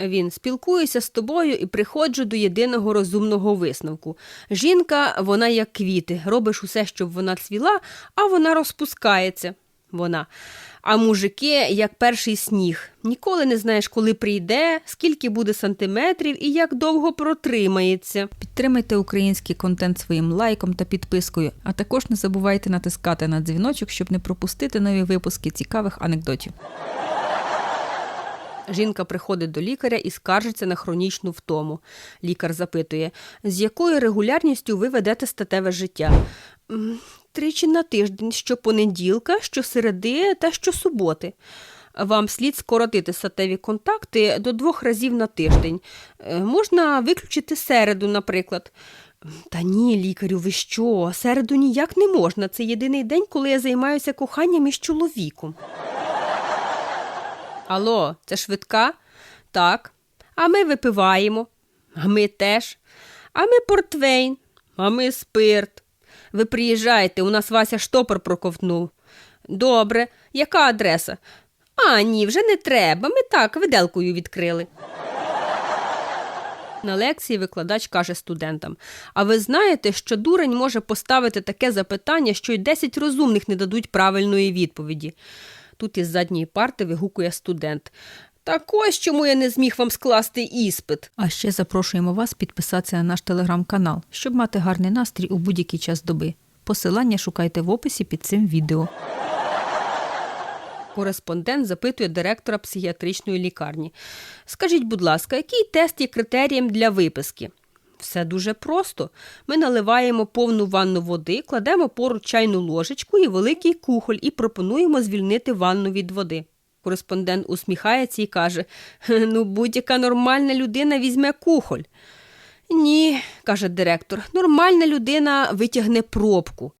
Він спілкується з тобою і приходжу до єдиного розумного висновку. Жінка, вона як квіти, робиш усе, щоб вона цвіла, а вона розпускається. Вона. А мужики, як перший сніг. Ніколи не знаєш, коли прийде, скільки буде сантиметрів і як довго протримається. Підтримайте український контент своїм лайком та підпискою, а також не забувайте натискати на дзвіночок, щоб не пропустити нові випуски цікавих анекдотів. Жінка приходить до лікаря і скаржиться на хронічну втому. Лікар запитує, з якою регулярністю ви ведете статеве життя? Тричі на тиждень, щопонеділка, щосереди та щосуботи. Вам слід скоротити статеві контакти до двох разів на тиждень. Е, Можна виключити середу, наприклад. Та ні, лікарю, ви що? Середу ніяк не можна. Це єдиний день, коли я займаюся коханням із чоловіком. Алло, це швидка? Так. А ми випиваємо. А ми теж. А ми портвейн, а ми спирт. Ви приїжджайте, у нас Вася штопор проковтнув. Добре, яка адреса? А, ні, вже не треба. Ми так виделкою відкрили. На лекції викладач каже студентам: А ви знаєте, що дурень може поставити таке запитання, що й 10 розумних не дадуть правильної відповіді. Тут із задньої парти вигукує студент. Так ось чому я не зміг вам скласти іспит. А ще запрошуємо вас підписатися на наш телеграм-канал, щоб мати гарний настрій у будь-який час доби. Посилання шукайте в описі під цим відео. Кореспондент запитує директора психіатричної лікарні. Скажіть, будь ласка, який тест є критерієм для виписки? Все дуже просто. Ми наливаємо повну ванну води, кладемо поруч чайну ложечку і великий кухоль і пропонуємо звільнити ванну від води. Кореспондент усміхається і каже: Ну, будь-яка нормальна людина візьме кухоль. Ні, каже директор, нормальна людина витягне пробку.